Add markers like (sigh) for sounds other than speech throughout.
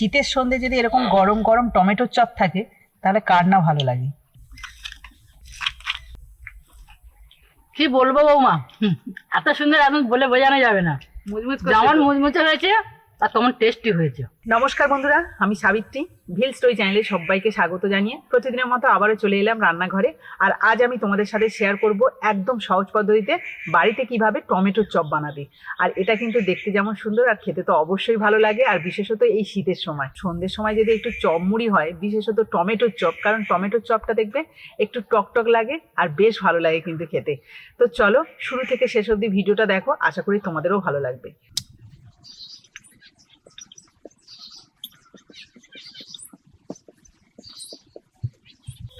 শীতের সন্ধে যদি এরকম গরম গরম টমেটোর চপ থাকে তাহলে কার না ভালো লাগে? কি বলব বৌমা? হুম, এত সুন্দর এখন বলে বোঝানো যাবে না। মুজমুজ যেমন মুচমুচে হয়েছে আর তেমন টেস্টি হয়েছে। নমস্কার বন্ধুরা, আমি সাবিত্রী ভিল স্টোরি চ্যানেলে সবাইকে স্বাগত জানিয়ে প্রতিদিনের মতো আবারও চলে এলাম রান্নাঘরে। আর আজ আমি তোমাদের সাথে শেয়ার করব একদম সহজ পদ্ধতিতে বাড়িতে কীভাবে টমেটোর চপ বানাবে। আর এটা কিন্তু দেখতে যেমন সুন্দর, আর খেতে তো অবশ্যই ভালো লাগে, আর বিশেষত এই শীতের সময়। সন্ধ্যের সময় যদি একটু চপ মুড়ি হয়, বিশেষত টমেটোর চপ, কারণ টমেটোর চপটা দেখবে একটু টকটক লাগে, আর বেশ ভালো লাগে কিন্তু খেতে। তো চলো, শুরু থেকে শেষ অবধি ভিডিওটা দেখো, আশা করি তোমাদেরও ভালো লাগবে।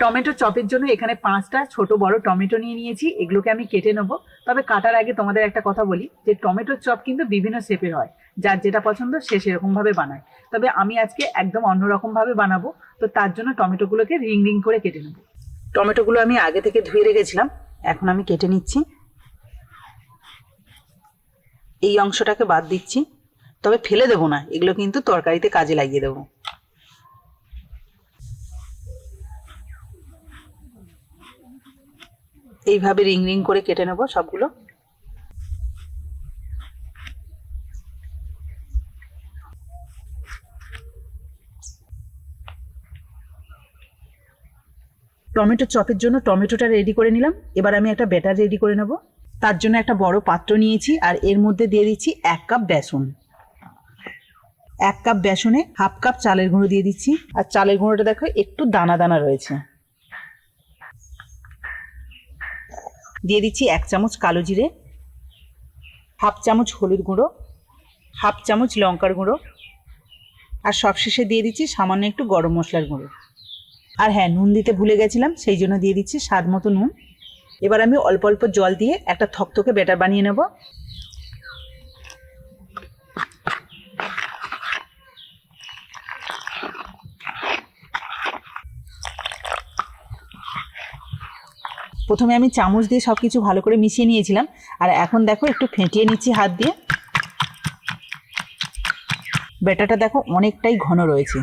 টমেটো চপের জন্য এখানে পাঁচটা ছোট বড় টমেটো নিয়ে নিয়েছি, এগুলোকে আমি কেটে নেব। তবে কাটার আগে তোমাদের একটা কথা বলি যে টমেটোর চপ কিন্তু বিভিন্ন শেপের হয়। যার যেটা পছন্দ সে সেরকমভাবে বানায়। তবে আমি আজকে একদম অন্যরকম ভাবে বানাবো। তো তার জন্য টমেটোগুলোকে রিং রিং করে কেটে নেব। টমেটোগুলো আমি আগে থেকে ধুয়ে রেখেছিলাম। এখন আমি কেটে নিচ্ছি। এই অংশটাকে বাদ দিচ্ছি। তবে ফেলে দেবো না। এগুলো কিন্তু তরকারিতে কাজে লাগিয়ে দেবো। এইভাবে রিং রিং করে কেটে নেব সবগুলো। টমেটো চপের জন্য টমেটোটা রেডি করে নিলাম। এবার আমি একটা ব্যাটার রেডি করে নেব। তার জন্য একটা বড় পাত্র নিয়েছি আর এর মধ্যে দিয়ে দিচ্ছি এক কাপ বেসন। এক কাপ বেসনে হাফ কাপ চালের গুঁড়ো দিয়ে দিচ্ছি। আর চালের গুঁড়োটা দেখো, একটু দানা দানা রয়েছে। দিয়ে দিচ্ছি এক চামচ কালো জিরে, হাফ চামচ হলুদ গুঁড়ো, হাফ চামচ লঙ্কার গুঁড়ো, আর সবশেষে দিয়ে দিচ্ছি সামান্য একটু গরম মশলার গুঁড়ো। আর হ্যাঁ নুন দিতে ভুলে গেছিলাম, সেই জন্য দিয়ে দিচ্ছি স্বাদ মতো নুন। এবার আমি অল্প অল্প জল দিয়ে একটা থকথকে ব্যাটার বানিয়ে নেব। প্রথমে আমি চামচ দিয়ে সব কিছু ভালো করে মিশিয়ে নিয়েছিলাম। আর এখন দেখো একটু ফেটিয়ে নিচ্ছি হাত দিয়ে। ব্যাটারটা দেখো অনেকটাই ঘন রয়েছে।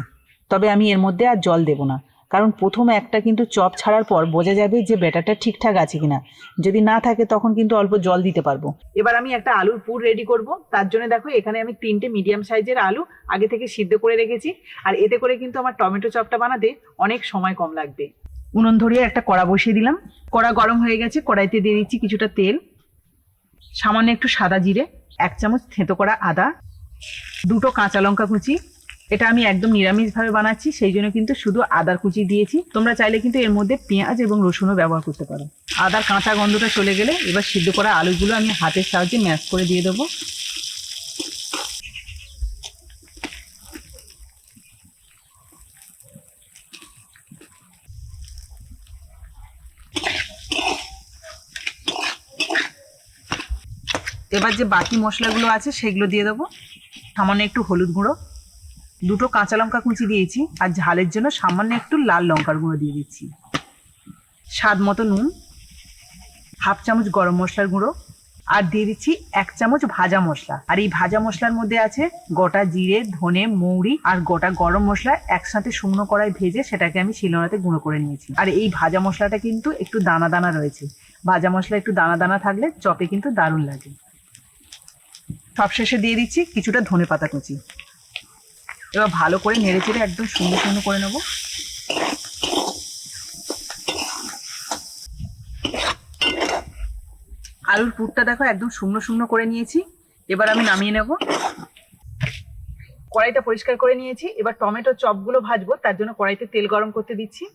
তবে আমি এর মধ্যে আর জল দেব না। কারণ প্রথমে একটা কিন্তু চপ ছাড়ার পর বোঝা যাবে যে ব্যাটারটা ঠিকঠাক আছে কিনা। যদি না থাকে তখন কিন্তু অল্প জল দিতে পারব। এবার আমি একটা আলুর পুর রেডি করব। তার জন্য দেখো এখানে আমি তিনটে মিডিয়াম সাইজের আলু আগে থেকে সিদ্ধ করে রেখেছি। আর এতে করে কিন্তু আমার টমেটো চপটা বানাতে অনেক সময় কম লাগবে। উনুন ধরিয়ে একটা কড়া বসিয়ে দিলাম। কড়া গরম হয়ে গেছে, কড়াইতে দিয়ে দিচ্ছি কিছুটা তেল, সামান্য একটু সাদা জিরে, এক চামচ থেঁতো করা আদা, দুটো কাঁচা লঙ্কা কুচি। এটা আমি একদম নিরামিষভাবে বানাচ্ছি, সেই জন্য কিন্তু শুধু আদার কুচি দিয়েছি। তোমরা চাইলে কিন্তু এর মধ্যে পেঁয়াজ এবং রসুনও ব্যবহার করতে পারো। আদার কাঁচা গন্ধটা চলে গেলে এবার সিদ্ধ করা আলুগুলো আমি হাতের সাহায্যে ম্যাশ করে দিয়ে দেবো। এবার যে বাকি মশলাগুলো আছে, সেগুলো দিয়ে দেবো। সামান্য একটু হলুদ গুঁড়ো। দুটো কাঁচা লঙ্কা কুচি দিয়েছি, আর ঝালের জন্য সামান্য একটু লাল লঙ্কার গুঁড়ো দিয়ে দিচ্ছি। স্বাদ মতো নুন, হাফ চামচ গরম মশলার গুঁড়ো, আর দিয়ে দিচ্ছি এক চামচ ভাজা মশলা। আর এই ভাজা মশলার মধ্যে আছে গোটা জিরে, ধনে, মৌরি, আর গোটা গরম মশলা একসাথে শুকনো কড়াই ভেজে সেটাকে আমি শিলনোড়াতে গুঁড়ো করে নিয়েছি। আর এই ভাজা মশলাটা কিন্তু একটু দানা দানা রয়েছে। ভাজা মশলা একটু দানা দানা থাকলে চপে কিন্তু দারুণ লাগে। সবশেষে দিয়ে দিচ্ছি কিছুটা ধনে পাতা কুচি। এবার ভালো করে নেড়ে চেড়ে একদম সুন্দর সুন্দর করে নেব। আলুর পুরটা দেখো একদম শুকনো শুকনো করে নিয়েছি। এবার আমি নামিয়ে নেব। কড়াইটা পরিষ্কার করে নিয়েছি। এবার টমেটো চপগুলো ভাজবো, তার জন্য কড়াইতে তেল গরম করতে দিচ্ছি।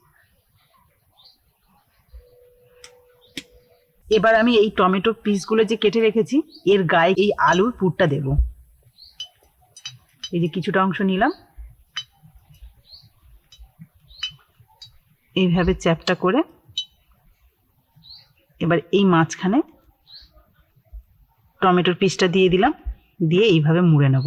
এবার আমি এই টমেটো পিসগুলো যে কেটে রেখেছি, এর গায়ে এই আলুর পুরটা দেব। এই যে কিছুটা অংশ নিলাম। এইভাবে চ্যাপটা করে এবার এই মাঝখানে টমেটোর পিসটা দিয়ে দিলাম, দিয়ে এইভাবে মুড়ে নেব।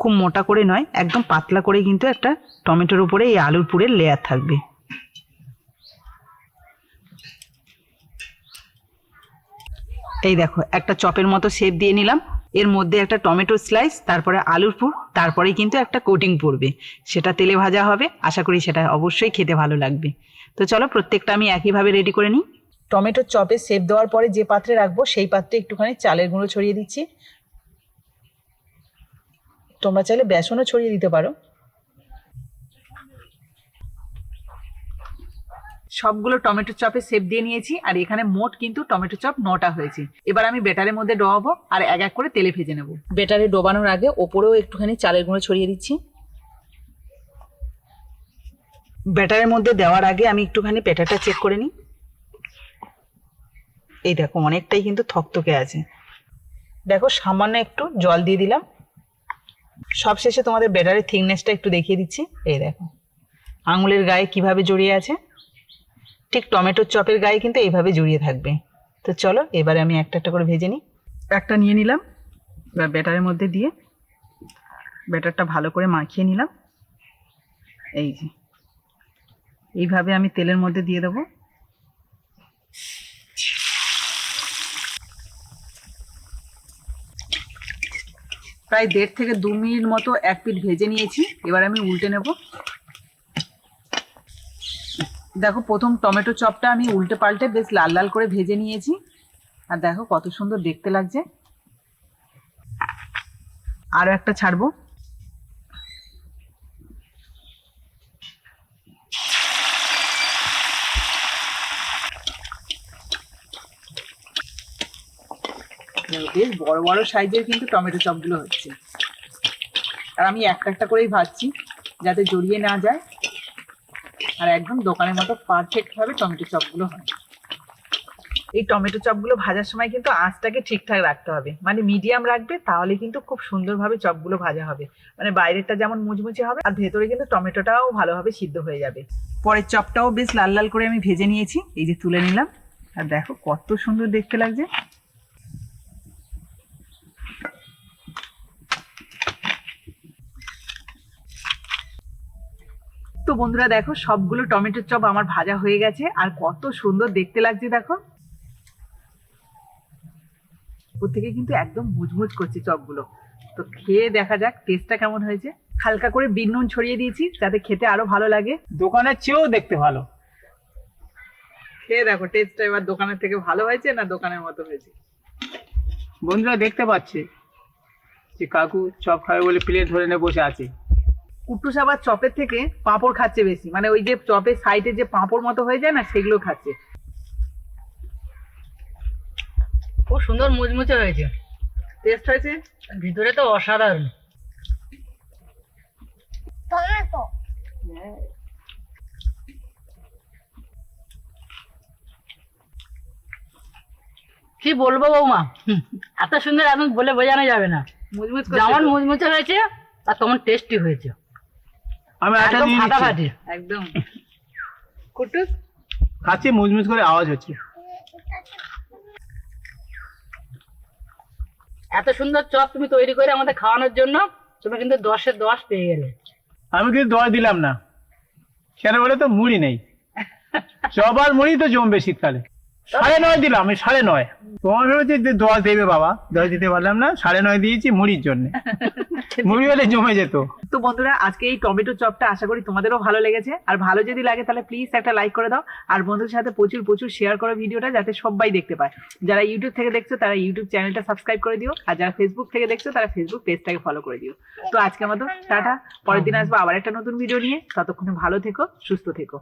খুব মোটা করে নয়, একদম পাতলা করে কিন্তু একটা টমেটোর উপরে এই আলুর পুরের লেয়ার থাকবে। এই দেখো, একটা চপের মতো শেপ দিয়ে নিলাম। এর মধ্যে একটা টমেটো স্লাইস তারপরে আলুর পুর তারপরে কিন্তু একটা কোটিং পড়বে। সেটা তেলে ভাজা হবে, আশা করি সেটা অবশ্যই খেতে ভালো লাগবে। তো চলো, প্রত্যেকটা আমি একইভাবে রেডি করে নিই। টমেটোর চপে সেপ দেওয়ার পরে যে পাত্রে রাখব, সেই পাত্রে একটুখানি চালের গুঁড়ো ছড়িয়ে দিচ্ছি। তোমরা চাইলে বেসনও ছড়িয়ে দিতে পারো। সবগুলো টমেটো চপে সেপ দিয়ে নিয়েছি আর এখানে মোট কিন্তু টমেটো চপ নটা হয়েছে। এবার আমি বেটারের মধ্যে ডোবাবো আর এক এক করে তেলে ভেজে নেব। বেটারে ডোবানোর আগে ওপরেও একটুখানি চালের গুঁড়ো ছড়িয়ে দিচ্ছি। ব্যাটারের মধ্যে দেওয়ার আগে আমি একটুখানি ব্যাটারটা চেক করে নিই। এই দেখো অনেকটাই কিন্তু থকথকে আছে। দেখো সামান্য একটু জল দিয়ে দিলাম। সব শেষে তোমাদের ব্যাটারের থিকনেসটা একটু দেখিয়ে দিচ্ছি। এই দেখো। আঙুলের গায়ে কীভাবে জড়িয়ে আছে? ঠিক টমেটোর চপের গায়ে কিন্তু এইভাবে জড়িয়ে থাকবে। তো চলো, এবারে আমি একটা একটা করে ভেজে নিই। একটা নিয়ে নিলাম, এবার ব্যাটারের মধ্যে দিয়ে ব্যাটারটা ভালো করে মাখিয়ে নিলাম। এই যে। এইভাবে আমি তেলের মধ্যে দিয়ে দেবো। প্রায় দেড় থেকে দু মিনিট মতো এক পিঠ ভেজে নিয়েছি। এবার আমি উল্টে নেব। দেখো, প্রথম টমেটো চপটা আমি উল্টে পাল্টে বেশ লাল লাল করে ভেজে নিয়েছি। আর দেখো, কত সুন্দর দেখতে লাগছে। আরও একটা ছাড়বো। বেশ বড় বড় সাইজের কিন্তু টমেটো চপগুলো হচ্ছে। আর আমি একটা একটা করেই ভাজছি, যাতে জড়িয়ে না যায়। আর একদম দোকানের মতো পারফেক্ট ভাবে টমেটো চপগুলো হয়। এই টমেটো চপগুলো ভাজার সময় কিন্তু আঁচটাকে ঠিকঠাক রাখতে হবে। মানে মিডিয়াম রাখবে, তাহলে কিন্তু খুব সুন্দরভাবে চপগুলো ভাজা হবে। মানে বাইরেরটা যেমন মুচমুচে হবে, আর ভেতরে কিন্তু টমেটোটাও ভালোভাবে সিদ্ধ হয়ে যাবে। পরের চপটাও বেশ লাল লাল করে আমি ভেজে নিয়েছি, এই যে তুলে নিলাম। আর দেখো কত সুন্দর দেখতে লাগছে। বন্ধুরা দেখো সবগুলো টমেটোর চপ আমার ভাজা হয়ে গেছে। আর কত সুন্দর দেখতে লাগছে দেখো। থেকে কিন্তু একদম মুচমুচ করছে চপগুলো। তো খেয়ে দেখা যাক টেস্টটা কেমন হয়েছে। হালকা করে বিন নুন ছড়িয়ে দিয়েছি যাতে খেতে আরও ভালো লাগে। দোকানের চেয়েও দেখতে ভালো। খেয়ে দেখো টেস্টটা এবার দোকানের থেকে ভালো হয়েছে না দোকানের মতো হয়েছে? বন্ধুরা দেখতে পাচ্ছে যে কাকু চপ খাবে বলে প্লেট ধরে নিয়ে বসে আছে। কুট্টুস আবার চপের থেকে পাঁপড় খাচ্ছে বেশি। মানে ওই যে চপের সাইডে যে পাঁপড় মতো হয়ে যায় না সেগুলো খাচ্ছে। খুব সুন্দর মুচমুচে হয়েছে। টেস্ট হয়েছে? ভিতরে তো অসাধারণ। কি বলব বৌমা? হুম, এত সুন্দর এখন বলে বোঝানো যাবে না। মুচমুচ যেমন? মুচমুচে হয়েছে আর তেমন টেস্টি হয়েছে। আমি একটা দিয়ে দিচ্ছি। একদম। কুট্টুস খাচ্ছে মুচমুচ করে আওয়াজ হচ্ছে। এত সুন্দর চপ তুমি তৈরি করে আমাদের খাওয়ানোর জন্য তুমি কিন্তু দশে দশ পেয়ে গেলে। আমি কিন্তু দশ দিলাম না। কেন বলে তো মুড়ি নেই। (laughs) চপ আর মুড়ি তো জমবে শীতকালে। সাড়ে নয় দিলাম আমি সাড়ে নয়। তোমার ভেবেছি যে দশ দেবে বাবা দশ দিতে পারলাম না সাড়ে নয় দিয়েছি মুড়ির জন্য। (laughs) মুড়ি হলে জমে যেত। তো বন্ধুরা আজকে এই টমেটো চপটা আশা করি তোমাদেরও ভালো লেগেছে। আর ভালো যদি লাগে তাহলে প্লিজ একটা লাইক করে দাও। আর বন্ধুদের সাথে প্রচুর প্রচুর শেয়ার করো ভিডিওটা যাতে সবাই দেখতে পায়। যারা ইউটিউব থেকে দেখছ তারা ইউটিউব চ্যানেলটা সাবস্ক্রাইব করে দিও। আর যারা ফেসবুক থেকে দেখছ তারা ফেসবুক পেজটাকে ফলো করে দিও। তো আজকের মতো টাটা। পরের দিন আসব আবার একটা নতুন ভিডিও নিয়ে। ততক্ষণে ভালো থেকো সুস্থ থেকো।